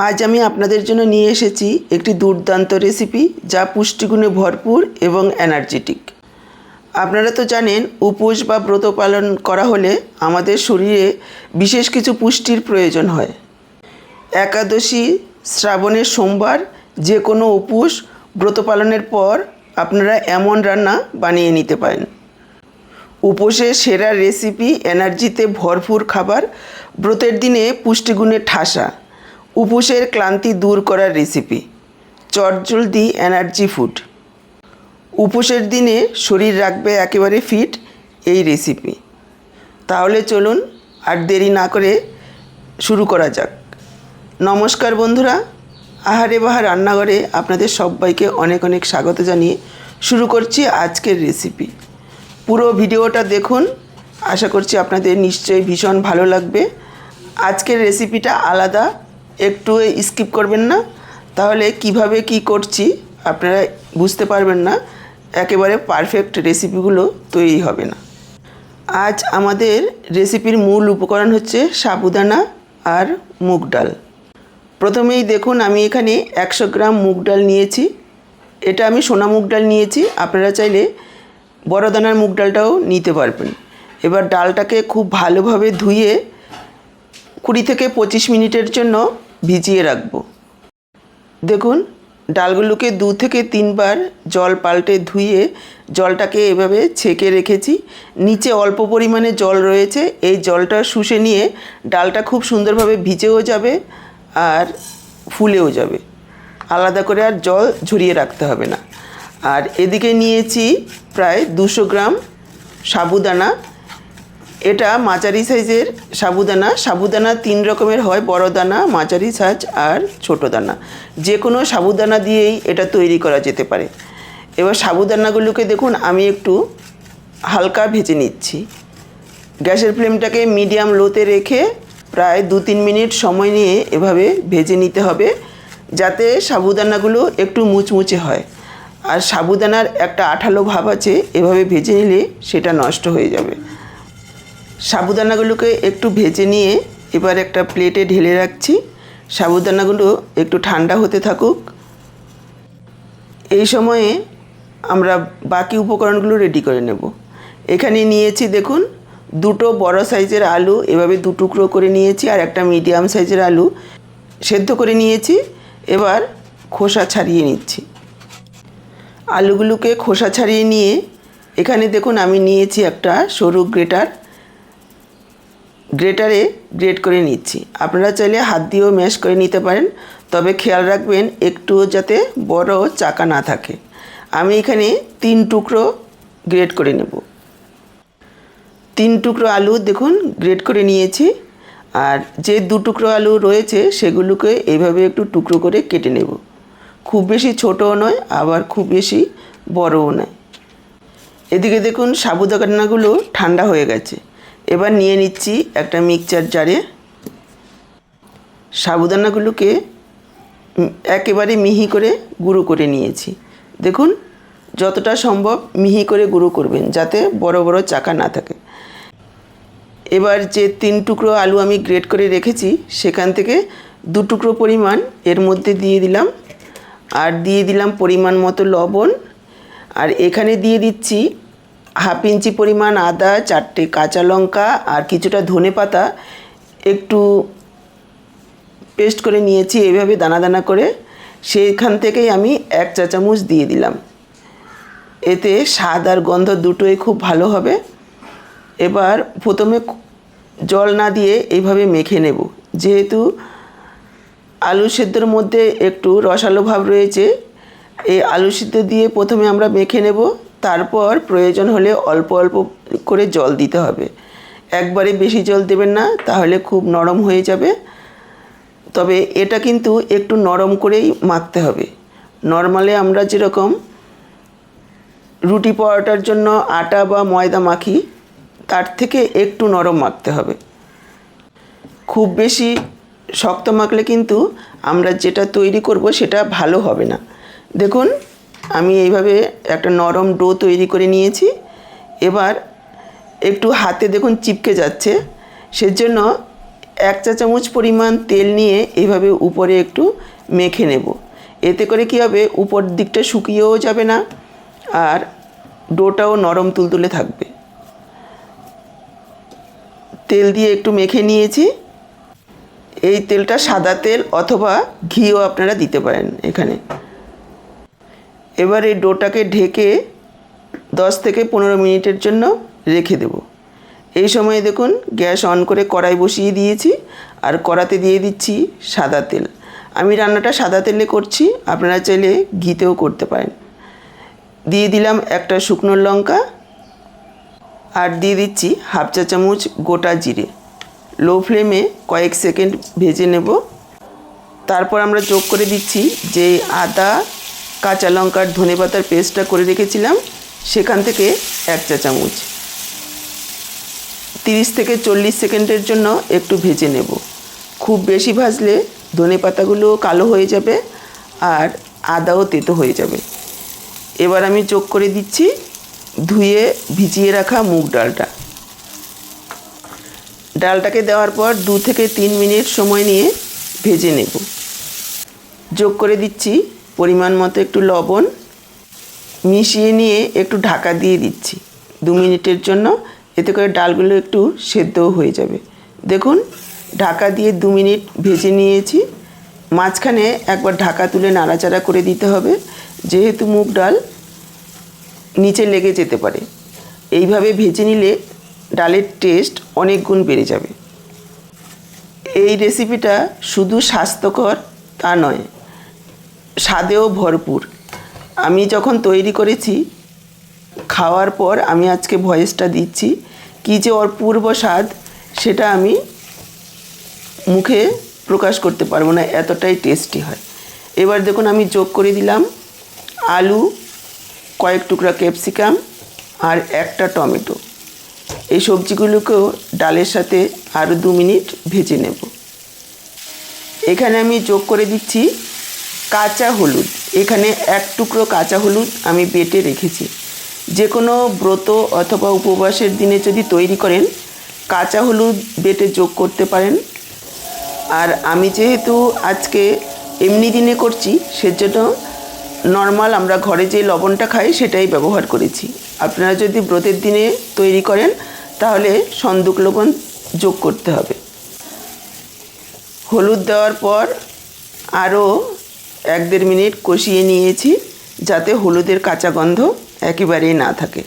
আজ আমি আপনাদের জন্য নিয়ে এসেছি একটি দুর্দান্ত রেসিপি যা পুষ্টিগুণে ভরপুর এবং এনার্জেটিক আপনারা তো জানেন, উপোস বা ব্রত পালন করা হলে আমাদের শরীরে বিশেষ কিছু পুষ্টির প্রয়োজন হয়। একাদশী, শ্রাবণের সোমবার, যে কোনো উপোস ব্রত পালনের পর আপনারা এমন রান্না বানিয়ে নিতে পারেন। উপোসের সেরা রেসিপি এনার্জিতে ভরপুর খাবার, ব্রতের দিনে পুষ্টিগুণে ঠাসা। উপোসের ক্লান্তি দূর করার রেসিপি চটজলদি এনার্জি ফুড উপোসের দিনে শরীর রাখবে একেবারে ফিট এই রেসিপি তাহলে চলুন আর দেরি না করে শুরু করা যাক। নমস্কার বন্ধুরা, আহারে বাহার রান্নাঘরে আপনাদের সবাইকে অনেক অনেক স্বাগত জানিয়ে শুরু করছি আজকের রেসিপি পুরো ভিডিওটা দেখুন, আশা করছি আপনাদের নিশ্চয়ই ভীষণ ভালো লাগবে। আজকের রেসিপিটা আলাদা একটু স্কিপ করবেন না। তাহলে কীভাবে কি করছি আপনারা বুঝতে পারবেন না। একেবারে পারফেক্ট রেসিপিগুলো তৈরি হবে না। আজ আমাদের রেসিপির মূল উপকরণ হচ্ছে সাবুদানা আর মুগ ডাল। প্রথমেই দেখুন আমি এখানে একশো গ্রাম মুগ ডাল নিয়েছি। এটা আমি সোনা মুগ ডাল নিয়েছি। আপনারা চাইলে বড় দানার মুগ ডালটাও নিতে পারবেন। এবার ডালটাকে খুব ভালোভাবে ধুয়ে কুড়ি থেকে পঁচিশ মিনিটের জন্য ভিজিয়ে রাখব। দেখুন, ডালগুলোকে দু থেকে তিনবার জল পাল্টে ধুয়ে জলটাকে এভাবে ছেঁকে রেখেছি। নিচে অল্প পরিমাণে জল রয়েছে, এই জলটা শুষে নিয়ে ডালটা খুব সুন্দরভাবে ভিজেও যাবে আর ফুলেও যাবে। আলাদা করে আর জল ঝরিয়ে রাখতে হবে না। আর এদিকে নিয়েছি প্রায় দুশো গ্রাম সাবুদানা। এটা মাঝারি সাইজের সাবুদানা। সাবুদানা তিন রকমের হয়, বড় দানা, মাঝারি সাইজ আর ছোট দানা। যে কোনো সাবুদানা দিয়েই এটা তৈরি করা যেতে পারে। এবার সাবুদানাগুলোকে দেখুন, আমি একটু হালকা ভেজে নিচ্ছি। গ্যাসের ফ্লেমটাকে মিডিয়াম লোতে রেখে প্রায় দু তিন মিনিট সময় নিয়ে এভাবে ভেজে নিতে হবে, যাতে সাবুদানাগুলো একটু মুচমুচে হয়। আর সাবুদানার একটা আঠালো ভাব আছে, এভাবে ভেজে নিলে সেটা নষ্ট হয়ে যাবে। সাবুদানাগুলোকে একটু ভেজে নিয়ে এবার একটা প্লেটে ঢেলে রাখছি। সাবুদানাগুলো একটু ঠান্ডা হতে থাকুক। এই সময়ে আমরা বাকি উপকরণগুলো রেডি করে নেব। এখানে নিয়েছি দেখুন, দুটো বড় সাইজের আলু, এভাবে দু টুকরো করে নিয়েছি আর একটা মিডিয়াম সাইজের আলু সেদ্ধ করে নিয়েছি। এবার খোসা ছাড়িয়ে নিচ্ছি। আলুগুলোকে খোসা ছাড়িয়ে নিয়ে এখানে দেখুন আমি নিয়েছি একটা সরু গ্রেটার গ্রেটারে গ্রেট করে নিচ্ছি। আপনারা চাইলে হাত দিয়েও ম্যাশ করে নিতে পারেন, তবে খেয়াল রাখবেন একটু যাতে বড় চাকা না থাকে। আমি এখানে তিন টুকরো গ্রেট করে নেব। তিন টুকরো আলু দেখুন গ্রেট করে নিয়েছি, আর যে দু টুকরো আলু রয়েছে সেগুলোকে এইভাবে একটু টুকরো করে কেটে নেব। খুব বেশি ছোটও নয়, আবার খুব বেশি বড়ও নয়। এদিকে দেখুন সাবুদানাগুলো ঠান্ডা হয়ে গেছে। এবার নিয়ে নিচ্ছি একটা মিক্সচার জারে। সাবুদানাগুলোকে একেবারে মিহি করে গুঁড়ো করে নিয়েছি। দেখুন, যতটা সম্ভব মিহি করে গুঁড়ো করবেন যাতে বড় বড় চাকা না থাকে। এবার যে তিন টুকরো আলু আমি গ্রেট করে রেখেছি, সেখান থেকে দু টুকরো পরিমাণ এর মধ্যে দিয়ে দিলাম। আর দিয়ে দিলাম পরিমাণ মতো লবণ। আর এখানে দিয়ে দিচ্ছি হাফ ইঞ্চি পরিমাণ আদা, চারটে কাঁচা লঙ্কা আর কিছুটা ধনে পাতা একটু পেস্ট করে নিয়েছি এইভাবে দানা দানা করে। সেইখান থেকেই আমি এক চা চামচ দিয়ে দিলাম। এতে স্বাদ আর গন্ধ দুটোই খুব ভালো হবে। এবার প্রথমে জল না দিয়ে এইভাবে মেখে নেব। যেহেতু আলু সেদ্ধর মধ্যে একটু রসালো ভাব রয়েছে, এই আলু সিদ্ধ দিয়ে প্রথমে আমরা মেখে নেব। তারপর প্রয়োজন হলে অল্প অল্প করে জল দিতে হবে। একবারে বেশি জল দেবেন না, তাহলে খুব নরম হয়ে যাবে। তবে এটা কিন্তু একটু নরম করেই মাখতে হবে। নর্মালে আমরা যেরকম রুটি পরোটার জন্য আটা বা ময়দা মাখি, তার থেকে একটু নরম মাখতে হবে। খুব বেশি শক্ত মাখলে কিন্তু আমরা যেটা তৈরি করব সেটা ভালো হবে না। দেখুন আমি এইভাবে একটা নরম ডো তৈরি করে নিয়েছি। এবার একটু হাতে দেখুন চিপকে যাচ্ছে। সেজন্য এক চা চামচ পরিমাণ তেল নিয়ে এভাবে উপরে একটু মেখে নেব। এতে করে কি হবে? উপর দিকটা শুকিয়েও যাবে না আর ডোটাও নরম তুলতুলে থাকবে। তেল দিয়ে একটু মেখে নিয়েছি। এই তেলটা সাদা তেল অথবা ঘিও আপনারা দিতে পারেন এখানে। এবার এই ডোটাকে ঢেকে দশ থেকে পনেরো মিনিটের জন্য রেখে দেব। এই সময় দেখুন, গ্যাস অন করে কড়াই বসিয়ে দিয়েছি আর কড়াতে দিয়ে দিচ্ছি সাদা তেল। আমি রান্নাটা সাদা তেলে করছি, আপনারা চাইলে ঘিতেও করতে পারেন। দিয়ে দিলাম একটা শুকনো লঙ্কা আর দিয়ে দিচ্ছি হাফ চা চামচ গোটা জিরে। লো ফ্লেমে কয়েক সেকেন্ড ভেজে নেব। তারপর আমরা যোগ করে দিচ্ছি যে আদা কাঁচা লঙ্কার ধনে পাতার পেস্টটা করে রেখেছিলাম, সেখান থেকে এক চা চামচ। তিরিশ থেকে চল্লিশ সেকেন্ডের জন্য একটু ভেজে নেব। খুব বেশি ভাজলে ধনে পাতাগুলো কালো হয়ে যাবে আর আদাও তেতো হয়ে যাবে। এবার আমি যোগ করে দিচ্ছি ধুয়ে ভিজিয়ে রাখা মুগ ডালটা। ডালটাকে দেওয়ার পর দু থেকে তিন মিনিট সময় নিয়ে ভেজে নেব। যোগ করে দিচ্ছি পরিমাণ মতো একটু লবণ মিশিয়ে নিয়ে একটু ঢাকা দিয়ে দিচ্ছি। দু মিনিটের জন্য এতে করে ডালগুলো একটু সেদ্ধও হয়ে যাবে। দেখুন, ঢাকা দিয়ে দু মিনিট ভেজে নিয়েছি। মাঝখানে একবার ঢাকা তুলে নাড়াচাড়া করে দিতে হবে। যেহেতু মুগ ডাল নিচে লেগে যেতে পারে। এইভাবে ভেজে নিলে ডালের টেস্ট অনেক গুণ বেড়ে যাবে। এই রেসিপিটা শুধু স্বাস্থ্যকর তা নয় স্বাদেও ভরপুর। আমি যখন তৈরি করেছি, খাওয়ার পর আমি আজকে ভয়েসটা দিচ্ছি, কী যে অপূর্ব স্বাদ সেটা আমি মুখে প্রকাশ করতে পারব না, এতটাই টেস্টি হয়। এবার দেখুন আমি যোগ করে দিলাম আলু, কয়েক টুকরা ক্যাপসিকাম আর একটা টমেটো। এই সবজিগুলোকেও ডালের সাথে আরও দু মিনিট ভেজে নেব। এখানে আমি যোগ করে দিচ্ছি কাঁচা হলুদ। এখানে এক টুকরো কাঁচা হলুদ আমি বেটে রেখেছি। যে কোনো ব্রত অথবা উপবাসের দিনে যদি তৈরি করেন, কাঁচা হলুদ বেটে যোগ করতে পারেন। আর আমি যেহেতু আজকে এমনি দিনে করছি, সেজন্য নর্মাল আমরা ঘরে যে লবণটা খাই, সেটাই ব্যবহার করেছি। আপনারা যদি ব্রতের দিনে তৈরি করেন, তাহলে সন্দুক লবণ যোগ করতে হবে। হলুদ দেওয়ার পর আরও এক দেড় মিনিট কষিয়ে নিয়েছি যাতে হলুদের কাঁচা গন্ধ একেবারেই না থাকে।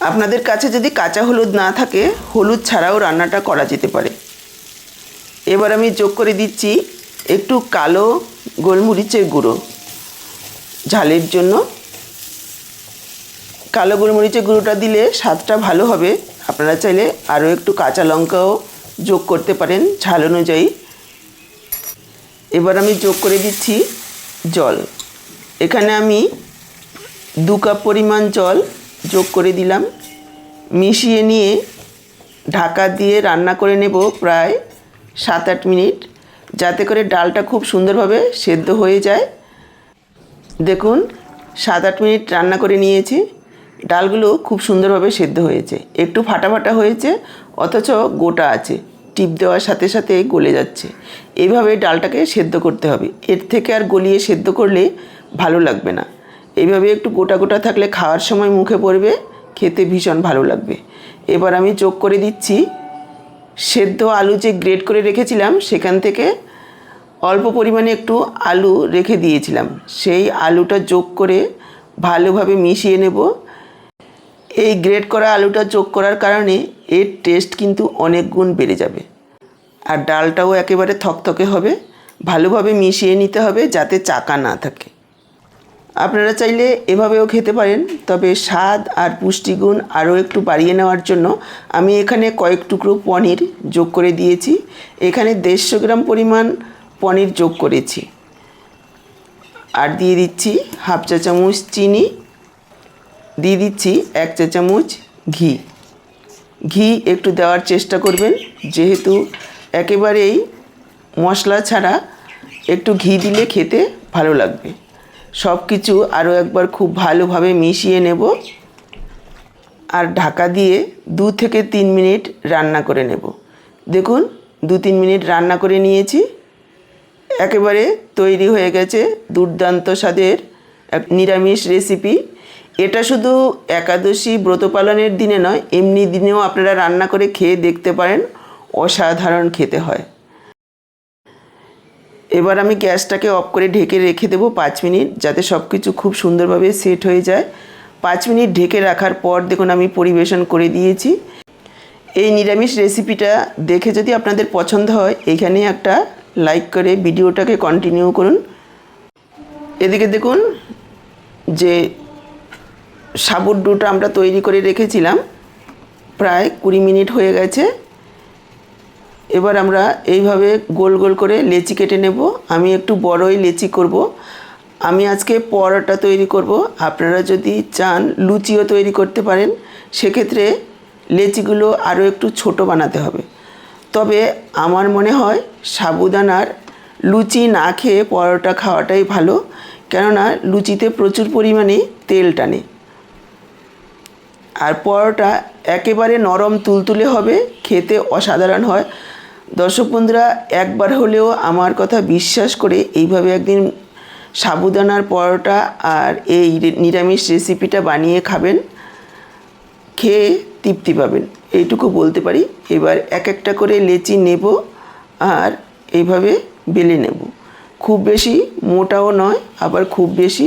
আপনাদের কাছে যদি কাঁচা হলুদ না থাকে, হলুদ ছাড়াও রান্নাটা করা যেতে পারে। এবার আমি যোগ করে দিচ্ছি একটু কালো গোলমরিচের গুঁড়ো। ঝালের জন্য। কালো গোলমরিচের গুঁড়োটা দিলে স্বাদটা ভালো হবে। আপনারা চাইলে আরও একটু কাঁচা লঙ্কাও যোগ করতে পারেন। ঝাল অনুযায়ী এবার আমি যোগ করে দিচ্ছি জল। এখানে আমি দু কাপ পরিমাণ জল যোগ করে দিলাম। মিশিয়ে নিয়ে ঢাকা দিয়ে রান্না করে নেব প্রায় সাত আট মিনিট। যাতে করে ডালটা খুব সুন্দরভাবে সেদ্ধ হয়ে যায়। দেখুন সাত আট মিনিট রান্না করে নিয়েছি। ডালগুলো খুব সুন্দরভাবে সেদ্ধ হয়েছে। একটু ফাটা ফাটা হয়েছে, অথচ গোটা আছে। টিপ দেওয়ার সাথে সাথে গলে যাচ্ছে। এইভাবে ডালটাকে সেদ্ধ করতে হবে। এর থেকে আর গলিয়ে সেদ্ধ করলে ভালো লাগবে না। এইভাবে একটু গোটা গোটা থাকলে খাওয়ার সময় মুখে পড়বে, খেতে ভীষণ ভালো লাগবে। এবার আমি যোগ করে দিচ্ছি। সেদ্ধ আলু যে গ্রেট করে রেখেছিলাম, সেখান থেকে অল্প পরিমাণে একটু আলু রেখে দিয়েছিলাম। সেই আলুটা যোগ করে ভালোভাবে মিশিয়ে নেব। এই গ্রেট করা আলুটা যোগ করার কারণে এর টেস্ট কিন্তু অনেক গুণ বেড়ে যাবে। আর ডালটাও একেবারে থকথকে হবে, ভালোভাবে মিশিয়ে নিতে হবে যাতে চাকা না থাকে। আপনারা চাইলে এভাবেও খেতে পারেন, তবে স্বাদ আর পুষ্টিগুণ আরও একটু বাড়িয়ে নেওয়ার জন্য আমি এখানে কয়েক টুকরো পনির যোগ করে দিয়েছি। এখানে দেড়শো গ্রাম পরিমাণ পনির যোগ করেছি। আর দিয়ে দিচ্ছি হাফ চা চামচ চিনি দিয়ে দিচ্ছি এক চা চামচ ঘি। ঘি একটু দেওয়ার চেষ্টা করবেন, যেহেতু একেবারেই মশলা ছাড়া একটু ঘি দিলে খেতে ভালো লাগবে। সব কিছু আরও একবার খুব ভালোভাবে মিশিয়ে নেব আর ঢাকা দিয়ে দু থেকে তিন মিনিট রান্না করে নেব। দেখুন, দু তিন মিনিট রান্না করে নিয়েছি। একেবারে তৈরি হয়ে গেছে দুর্দান্ত স্বাদের এক নিরামিষ রেসিপি। এটা শুধু একাদশী ব্রত পালনের দিনে নয়, এমনি দিনেও আপনারা রান্না করে খেয়ে দেখতে পারেন, অসাধারণ খেতে হয়। এবার আমি গ্যাসটাকে অফ করে ঢেকে রেখে দেবো পাঁচ মিনিট, যাতে সব কিছু খুব সুন্দরভাবে সেট হয়ে যায়। পাঁচ মিনিট ঢেকে রাখার পর দেখুন আমি পরিবেশন করে দিয়েছি। এই নিরামিষ রেসিপিটা দেখে যদি আপনাদের পছন্দ হয়, এখানে একটা লাইক করে ভিডিওটাকে কন্টিনিউ করুন। এদিকে দেখুন যে সাবুর ডোটা আমরা তৈরি করে রেখেছিলাম। প্রায় কুড়ি মিনিট হয়ে গেছে। এবার আমরা এইভাবে গোল গোল করে লেচি কেটে নেব। আমি একটু বড়ই লেচি করব। আমি আজকে পরোটা তৈরি করব। আপনারা যদি চান লুচিও তৈরি করতে পারেন। সেক্ষেত্রে লেচিগুলো আরও একটু ছোট বানাতে হবে। তবে আমার মনে হয় সাবুদানার লুচি না খেয়ে পরোটা খাওয়াটাই ভালো। কেননা লুচিতে প্রচুর পরিমাণে তেল টানে। আর পরোটা একেবারে নরম তুলতুলে হবে, খেতে অসাধারণ হয়। দর্শক বন্ধুরা, একবার হলেও আমার কথা বিশ্বাস করে এইভাবে একদিন সাবুদানার পরোটা আর এই নিরামিষ রেসিপিটা বানিয়ে খাবেন, খেয়ে তৃপ্তি পাবেন। এইটুকু বলতে পারি। এবার এক একটা করে লেচি নেব আর এইভাবে বেলে নেব। খুব বেশি মোটাও নয়, আবার খুব বেশি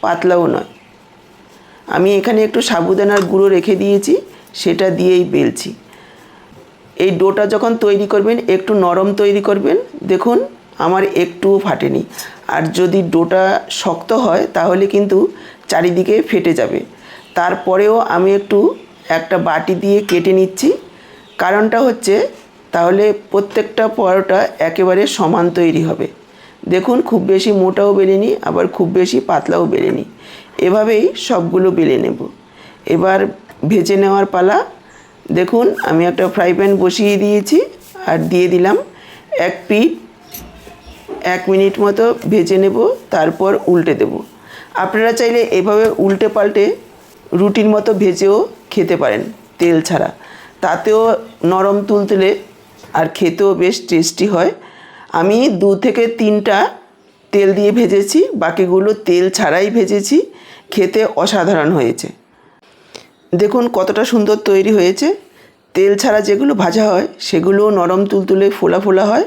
পাতলাও নয়। আমি এখানে একটু সাবুদানার গুঁড়ো রেখে দিয়েছি, সেটা দিয়েই বেলছি। এই ডোটা যখন তৈরি করবেন, একটু নরম তৈরি করবেন, দেখুন আমার একটুও ফাটেনি। আর যদি ডোটা শক্ত হয়, তাহলে কিন্তু চারিদিকে ফেটে যাবে। তারপরেও আমি একটু একটা বাটি দিয়ে কেটে নিচ্ছি। কারণটা হচ্ছে, তাহলে প্রত্যেকটা পরোটা একেবারে সমান তৈরি হবে। দেখুন, খুব বেশি মোটাও বেলেনি, আবার খুব বেশি পাতলাও বেলেনি। এভাবেই সবগুলো বেলে নেব। এবার ভেজে নেওয়ার পালা। দেখুন, আমি একটা ফ্রাই প্যান বসিয়ে দিয়েছি আর দিয়ে দিলাম এক পিঠ এক মিনিট মতো ভেজে নেব, তারপর উল্টে দেব। আপনারা চাইলে এভাবে উল্টে পাল্টে রুটির মতো ভেজেও খেতে পারেন তেল ছাড়া। তাতেও নরম তুলতুলে আর খেতেও বেশ টেস্টি হয়। আমি দু থেকে তিনটা তেল দিয়ে ভেজেছি, বাকিগুলো তেল ছাড়াই ভেজেছি। খেতে অসাধারণ হয়েছে। দেখুন কতটা সুন্দর তৈরি হয়েছে। তেল ছাড়া যেগুলো ভাজা হয় সেগুলো নরম তুলতুলে ফোলা ফোলা হয়।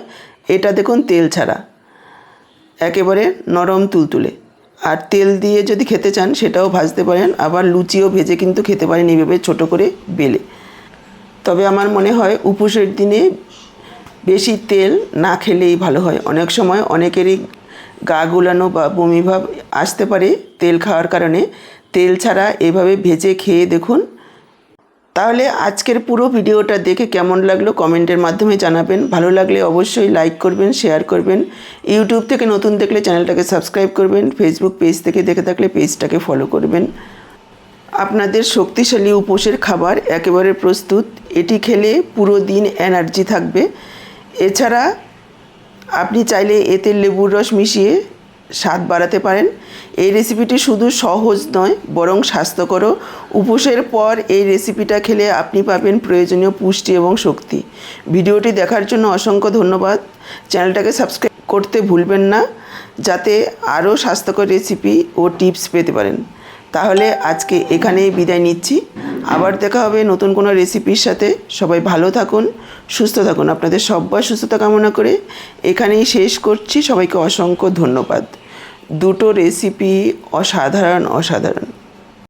এটা দেখুন তেল ছাড়া। একেবারে নরম তুলতুলে। আর তেল দিয়ে যদি খেতে চান, সেটাও ভাজতে পারেন। আবার লুচিও ভেজে কিন্তু খেতে পারেন এইভাবে ছোটো করে বেলে। তবে আমার মনে হয় উপোসের দিনে বেশি তেল না খেলেই ভালো হয়। অনেক সময় অনেকেরই গা গুলানো বা বমি ভাব আসতে পারে তেল খাওয়ার কারণে। তেল ছাড়া এভাবে ভেজে খেয়ে দেখুন। তাহলে আজকের পুরো ভিডিওটা দেখে কেমন লাগল কমেন্টের মাধ্যমে জানাবেন। ভালো লাগলে অবশ্যই লাইক করবেন শেয়ার করবেন। ইউটিউব থেকে নতুন দেখলে চ্যানেলটাকে সাবস্ক্রাইব করবেন। ফেসবুক পেজ থেকে দেখে থাকলে পেজটাকে ফলো করবেন। আপনাদের শক্তিশালী উপোসের খাবার একেবারে প্রস্তুত। এটি খেলে পুরো দিন এনার্জি থাকবে। এছাড়া আপনি চাইলে এতে লেবুর রস মিশিয়ে স্বাদ বাড়াতে পারেন। এই রেসিপিটি শুধু সহজ নয়, বরং স্বাস্থ্যকরও। উপোসের পর এই রেসিপিটা খেলে আপনি পাবেন প্রয়োজনীয় পুষ্টি এবং শক্তি। ভিডিওটি দেখার জন্য অসংখ্য ধন্যবাদ। চ্যানেলটাকে সাবস্ক্রাইব করতে ভুলবেন না, যাতে আরও স্বাস্থ্যকর রেসিপি ও টিপস পেতে পারেন। তাহলে আজকে এখানেই বিদায় নিচ্ছি। আবার দেখা হবে নতুন কোনো রেসিপির সাথে। সবাই ভালো থাকুন, সুস্থ থাকুন। আপনাদের সব্বার সুস্থতা কামনা করে এখানেই শেষ করছি। সবাইকে অসংখ্য ধন্যবাদ। দুটো রেসিপি অসাধারণ অসাধারণ।